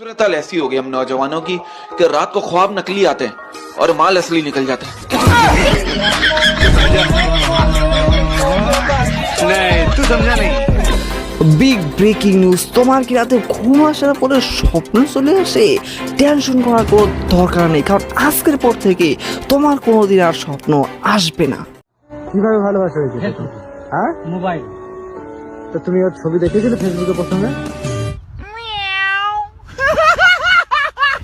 सूरत हाल ऐसी हो गई हम नौजवानों की कि रात को ख्वाब नकली आते हैं और माल असली निकल जाता है বিগ ব্রেকিং নিউজ তোমার কি রাতে ঘুম আসার পরে স্বপ্ন চলে আসে টেনশন করার কোনো দরকার নেই কারণ আজকের পর থেকে তোমার কোনোদিন আর স্বপ্ন আসবে না কিভাবে ভালোবাসা হয়েছে হ্যাঁ মোবাইল তো তুমি ওর ছবি দেখেছিলে ফেসবুকে প্রথমে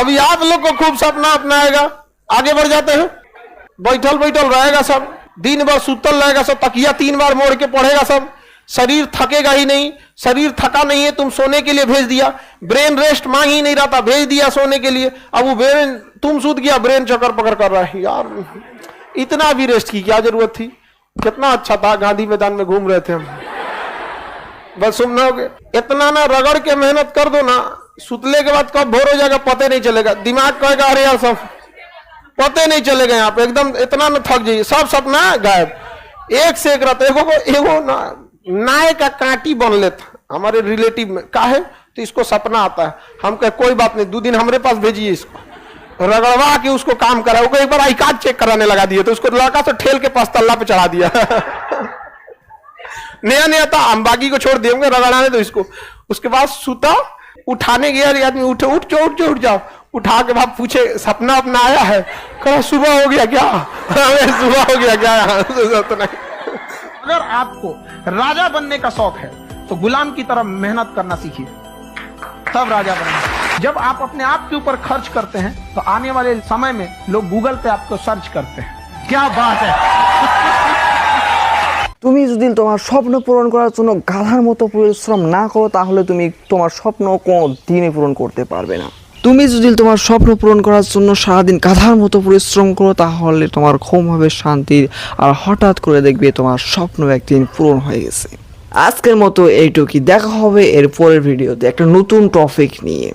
अभी आप लोग को खूब सपना अपनाएगा। आगे बढ़ जाते हैं। बैठल बैठल रहेगा सब। दिन भर सुतल रहेगा सब। तकिया तीन बार मोड़ के पढ़ेगा सब। शरीर थकेगा ही नहीं। शरीर थका नहीं है, तुम सोने के लिए भेज दिया। ब्रेन रेस्ट मांग ही नहीं रहा था भेज दिया सोने के लिए। अब वो ब्रेन तुम सूत गया ब्रेन चक्कर पकड़ कर रहा है। यार, इतना भी रेस्ट की क्या ज़रूरत थी? कितना अच्छा था, गांधी मैदान में घूम रहे थे हम। बस सुनोगे इतना ना रगड़ के मेहनत कर दो ना। सुतले के बाद कब भोर हो जाएगा, पते नहीं चलेगा। दिमाग कहेगा, अरे यार, सब पते नहीं चलेगा यहाँ पे। एकदम इतना ना थक जाइए। सब सपना गायब। एक से एक रहता एगो एगो ना, नाय का कांटी बन लेता। हमारे रिलेटिव में का है तो इसको सपना आता है। हम कहे, कोई बात नहीं, दो दिन हमारे पास भेजिए इसको। रगड़वा के उसको काम करा। वो एक बार आई कार्ड चेक कराने लगा दिए। तो उसको लड़का से ठेल के पास तल्ला पे चढ़ा दिया। नया नया था हम को छोड़ देंगे रगड़ाने दो इसको। उसके बाद सुता उठाने गया अरे आदमी उठे, उठ जाओ उठ जाओ उठ जाओ। उठा के बाद पूछे, सपना अपना आया है? कहा, सुबह हो गया क्या? सुबह हो गया क्या? तो नहीं। अगर आपको राजा बनने का शौक है तो गुलाम की तरह मेहनत करना सीखिए। तब राजा बनेंगे। जब आप अपने आप के ऊपर खर्च करते हैं तो आने वाले समय में लोग गूगल पे आपको सर्च करते हैं। क्या बात है? তুমি যদি তোমার স্বপ্ন পূরণ করার জন্য গাধার মতো পরিশ্রম না করো, তাহলে তুমি তোমার স্বপ্ন কোনো দিনই পূরণ করতে পারবে না। তুমি যদি তোমার স্বপ্ন পূরণ করার জন্য সারাদিন গাধার মতো পরিশ্রম করো, তাহলে তোমার ঘুম হবে শান্তির। আর হঠাৎ করে দেখবে তোমার স্বপ্ন একদিন পূরণ হয়ে গেছে। আজকের মতো এইটুকুই। দেখা হবে এর পরের ভিডিওতে একটা নতুন টপিক নিয়ে।